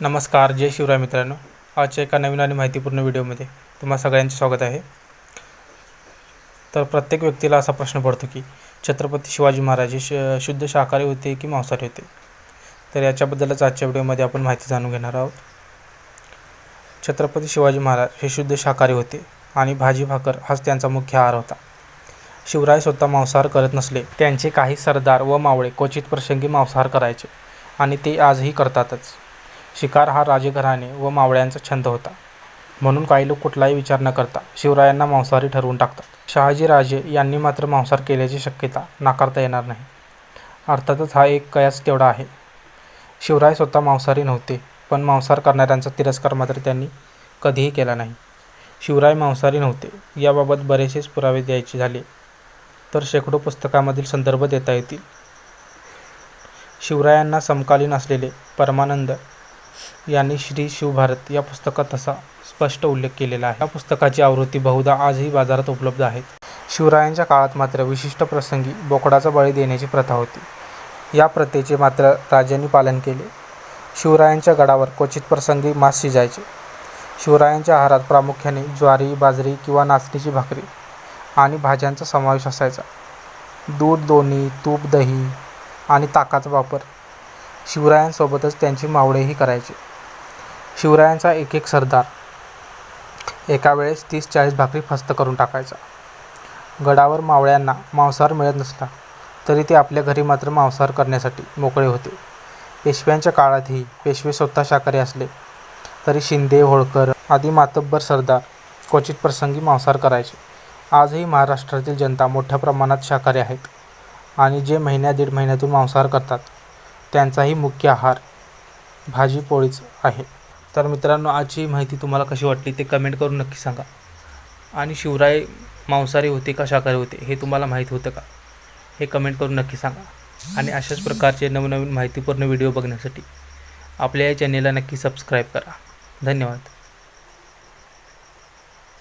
नमस्कार जय शिवराय मित्रांनो. आजच्या एका नवीन आणि माहितीपूर्ण व्हिडिओमध्ये तुम्हा सगळ्यांचे स्वागत आहे. तर प्रत्येक व्यक्तीला असा प्रश्न पडतो की छत्रपती शिवाजी महाराज हे श शुद्ध शाकाहारी होते की मांसाहारी होते? तर याच्याबद्दलच आजच्या व्हिडिओमध्ये आपण माहिती जाणून घेणार आहोत. छत्रपती शिवाजी महाराज हे शुद्ध शाकाहारी होते आणि भाजी भाकर हाच त्यांचा मुख्य आहार होता. शिवराय स्वतः मांसाहार करत नसले त्यांचे काही सरदार व मावळे क्वचित प्रसंगी मांसाहार करायचे आणि ते आजही करतातच. शिकार हा राजघराणे व मावळ्यांचा छंद होता. म्हणून काही लोक कुठलाही विचार न करता शिवरायांना मांसाहारी ठरवून टाकतात. शहाजीराजे यांनी मात्र मांसाहार केल्याची शक्यता नाकारता येणार नाही. अर्थातच हा एक कयास तेवढा आहे. शिवराय स्वतः मांसाहारी नव्हते पण मांसाहार करणाऱ्यांचा तिरस्कार मात्र त्यांनी कधीही केला नाही. शिवराय मांसाहारी नव्हते याबाबत बरेचसेच पुरावे द्यायचे झाले. तर शेकडो पुस्तकामधील संदर्भ देता येतील. शिवरायांना समकालीन असलेले परमानंद यांनी श्री शिवभारत या पुस्तकात तसा स्पष्ट उल्लेख केलेला आहे. या पुस्तकाची आवृत्ती बहुधा आजही बाजारात उपलब्ध आहेत. शिवरायांच्या काळात मात्र विशिष्ट प्रसंगी बोकडाचा बळी देण्याची प्रथा होती. या प्रथेचे मात्र राजांनी पालन केले. शिवरायांच्या गडावर क्वचित प्रसंगी मांस शिजायचे. शिवरायांच्या आहारात प्रामुख्याने ज्वारी बाजरी किंवा नाचणीची भाकरी आणि भाज्यांचा समावेश असायचा. दूध दोन्ही तूप दही आणि ताकाचा वापर शिवरायांसोबतच त्यांची मावळेही करायचे. शिवरायांचा एक एक सरदार. एका वेळेस तीस चाळीस भाकरी फस्त करून टाकायचा. गडावर मावळ्यांना मांसाहार मिळत नसला तरी ते आपल्या घरी मात्र मांसाहार करण्यासाठी मोकळे होते. पेशव्यांच्या काळातही पेशवे स्वतः शाकाहारी असले तरी शिंदे होळकर आदी मातब्बर सरदार क्वचित प्रसंगी मांसाहार करायचे. आजही महाराष्ट्रातील जनता मोठ्या प्रमाणात शाकाहारी आहेत आणि जे महिन्या दीड महिन्यातून मांसाहार करतात त्यांचाही मुख्य आहार भाजी पोळीच आहे. तर मित्रांनो आजची माहिती तुम्हाला कशी वाटली ते कमेंट करून नक्की सांगा. आणि शिवराय मांसाहारी होते का शाकाहारी होते हे तुम्हाला माहीत होतं का? हे कमेंट करून नक्की सांगा. आणि अशाच प्रकारचे नवनवीन माहितीपूर्ण व्हिडिओ बघण्यासाठी आपल्या या चॅनेलला नक्की सबस्क्राईब करा. धन्यवाद.